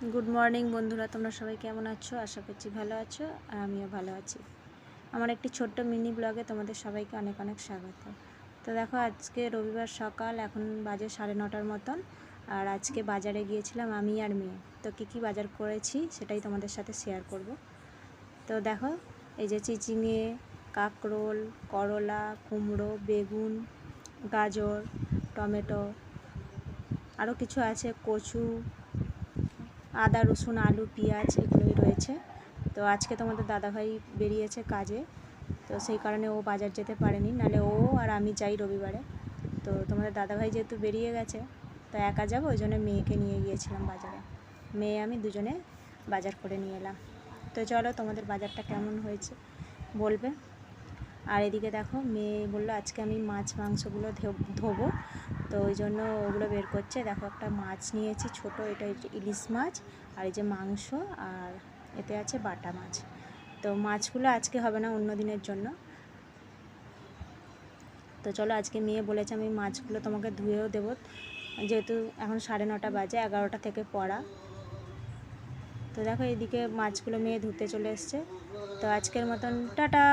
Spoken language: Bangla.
গুড মর্নিং বন্ধুরা, তোমরা সবাই কেমন আছো? আশা করছি ভালো আছো, আর আমিও ভালো আছি। আমার একটি ছোট্ট মিনি ব্লগে তোমাদের সবাইকে অনেক অনেক স্বাগত। তো দেখো, আজকে রবিবার সকাল, এখন বাজে সাড়ে নটার মতন, আর আজকে বাজারে গিয়েছিলাম আমি আর মেয়ে। তো কী কী বাজার করেছি সেটাই তোমাদের সাথে শেয়ার করব। তো দেখো, এই যে চিচিঙে, কাকরোল, করলা, কুমড়ো, বেগুন, গাজর, টমেটো আরও কিছু আছে, কচু আদা, রসুন, আলু, পেঁয়াজ এগুলোই রয়েছে। তো আজকে তোমাদের দাদাভাই বেরিয়েছে কাজে, তো সেই কারণে ও বাজার যেতে পারেনি। নাহলে ও আর আমি যাই রবিবারে। তো তোমাদের দাদাভাই যেহেতু বেরিয়ে গেছে, তো একা যাব, ওই জন্য মেয়েকে নিয়ে গিয়েছিলাম বাজারে। মেয়ে আমি দুজনে বাজার করে নিয়ে এলাম। তো চলো তোমাদের বাজারটা কেমন হয়েছে বলবে? আর এদিকে দেখো মেয়ে বলল, আজকে আমি মাছ মাংসগুলো ধোবো তো ওই জন্য ওগুলো বের করছে। দেখো একটা মাছ নিয়েছি ছোট, এটা ইলিশ মাছ, আর এই যে মাংস, আর এতে আছে বাটা মাছ। তো মাছগুলো আজকে হবে না, অন্য দিনের জন্য। তো চলো, আজকে মেয়ে বলেছে আমি মাছগুলো তোমাকে ধুয়েও দেবো। যেহেতু এখন সাড়ে নটা বাজে, এগারোটা থেকে পড়া। তো দেখো এদিকে মাছগুলো মেয়ে ধুতে চলে এসছে। তো আজকের মতন, টাটা!